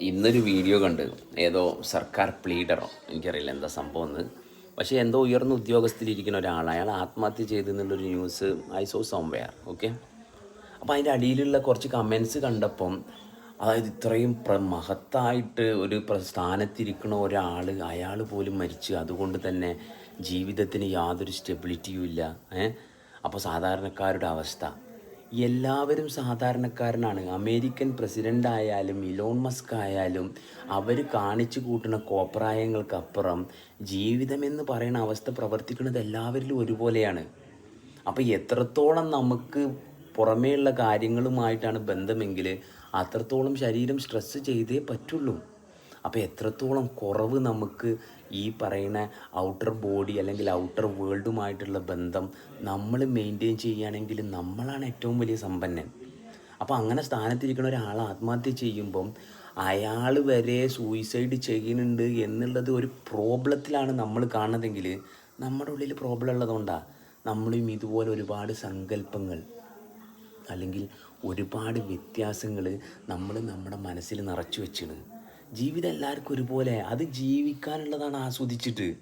ഇന്നൊരു വീഡിയോ കണ്ട് ഏതോ സർക്കാർ പ്ലീഡറോ എനിക്കറിയില്ല എന്താ സംഭവം എന്ന്. പക്ഷേ എന്തോ ഉയർന്ന ഉദ്യോഗസ്ഥരിരിക്കുന്ന ഒരാൾ അയാൾ ആത്മഹത്യ ചെയ്തു എന്നുള്ളൊരു news I saw somewhere okay അപ്പോൾ അതിന്റെ അടിയിലുള്ള കുറച്ച് കമൻസ് കണ്ടപ്പം അതായത് ഇത്രയും പ്ര മഹത്തായിട്ട് ഒരു സ്ഥാനത്തിരിക്കുന്ന ഒരാൾ അയാൾ പോലും മരിച്ചു. അതുകൊണ്ട് തന്നെ ജീവിതത്തിന് യാതൊരു സ്റ്റെബിലിറ്റിയും ഇല്ല ഏഹ് അപ്പോൾ സാധാരണക്കാരുടെ അവസ്ഥ. എല്ലാവരും സാധാരണക്കാരനാണ്. അമേരിക്കൻ പ്രസിഡന്റ് ആയാലും ഇലോൺ മസ്ക് ആയാലും അവർ കാണിച്ചു കൂട്ടുന്ന കോപ്രായങ്ങൾക്കപ്പുറം ജീവിതമെന്ന് പറയുന്ന അവസ്ഥ പ്രവർത്തിക്കുന്നത് എല്ലാവരിലും ഒരുപോലെയാണ്. അപ്പോൾ എത്രത്തോളം നമുക്ക് പുറമേയുള്ള കാര്യങ്ങളുമായിട്ടാണ് ബന്ധമെങ്കിൽ അത്രത്തോളം ശരീരം സ്ട്രെസ്സ് ചെയ്തേ പറ്റുള്ളൂ. അപ്പോൾ എത്രത്തോളം കുറവ് നമുക്ക് ഈ പറയുന്ന ഔട്ടർ ബോഡി അല്ലെങ്കിൽ ഔട്ടർ വേൾഡുമായിട്ടുള്ള ബന്ധം നമ്മൾ മെയിന്റെയിൻ ചെയ്യുകയാണെങ്കിൽ നമ്മളാണ് ഏറ്റവും വലിയ സമ്പന്നൻ. അപ്പോൾ അങ്ങനെ സ്ഥാനത്തിരിക്കുന്ന ഒരാൾ ആത്മഹത്യ ചെയ്യുമ്പം അയാൾ വരെ സൂയിസൈഡ് ചെയ്യുന്നുണ്ട് എന്നുള്ളത് ഒരു പ്രോബ്ലത്തിലാണ് നമ്മൾ കാണുന്നതെങ്കിൽ നമ്മുടെ ഉള്ളിൽ പ്രോബ്ലം ഉള്ളതുകൊണ്ടാണ് നമ്മളും ഇതുപോലെ ഒരുപാട് സങ്കല്പങ്ങൾ അല്ലെങ്കിൽ ഒരുപാട് വ്യത്യാസങ്ങൾ നമ്മൾ നമ്മുടെ മനസ്സിൽ നിറച്ചു വെച്ചിണ്. ജീവിതം എല്ലാവർക്കും ഒരുപോലെ. അത് ജീവിക്കാനുള്ളതാണ് ആസ്വദിച്ചിട്ട്.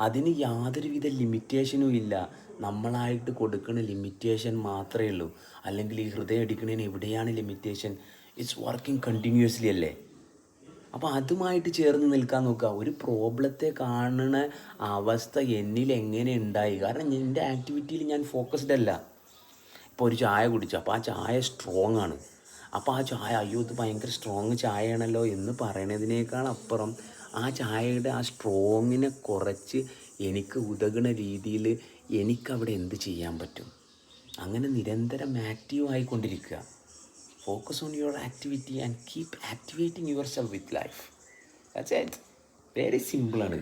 അതിന് യാതൊരുവിധ ലിമിറ്റേഷനും ഇല്ല. നമ്മളായിട്ട് കൊടുക്കുന്ന ലിമിറ്റേഷൻ മാത്രമേ ഉള്ളൂ. അല്ലെങ്കിൽ ഈ ഹൃദയം അടിക്കുന്നതിന് എവിടെയാണ് ലിമിറ്റേഷൻ? ഇറ്റ്സ് വർക്കിംഗ് കണ്ടിന്യൂസ്ലി അല്ലേ? അപ്പോൾ അതുമായിട്ട് ചേർന്ന് നിൽക്കാൻ നോക്കുക. ഒരു പ്രോബ്ലത്തെ കാണുന്ന അവസ്ഥ എന്നിൽ എങ്ങനെ ഉണ്ടായി? കാരണം എന്റെ ആക്ടിവിറ്റിയിൽ ഞാൻ ഫോക്കസ്ഡ് അല്ല. ഇപ്പോൾ ഒരു ചായ കുടിച്ചു. അപ്പോൾ ആ ചായ സ്ട്രോങ് ആണ്. അപ്പോൾ ആ ചായ അയ്യോ ഇത് ഭയങ്കര സ്ട്രോങ് ചായയാണല്ലോ എന്ന് പറയണതിനേക്കാൾ അപ്പുറം ആ ചായയുടെ ആ സ്ട്രോങ്ങിനെ കുറച്ച് എനിക്ക് ഉതകുന്ന രീതിയിൽ എനിക്കവിടെ എന്ത് ചെയ്യാൻ പറ്റും? അങ്ങനെ നിരന്തരം active ആയിക്കൊണ്ടിരിക്കുക. Focus on your activity and keep activating yourself with life very സിമ്പിളാണ്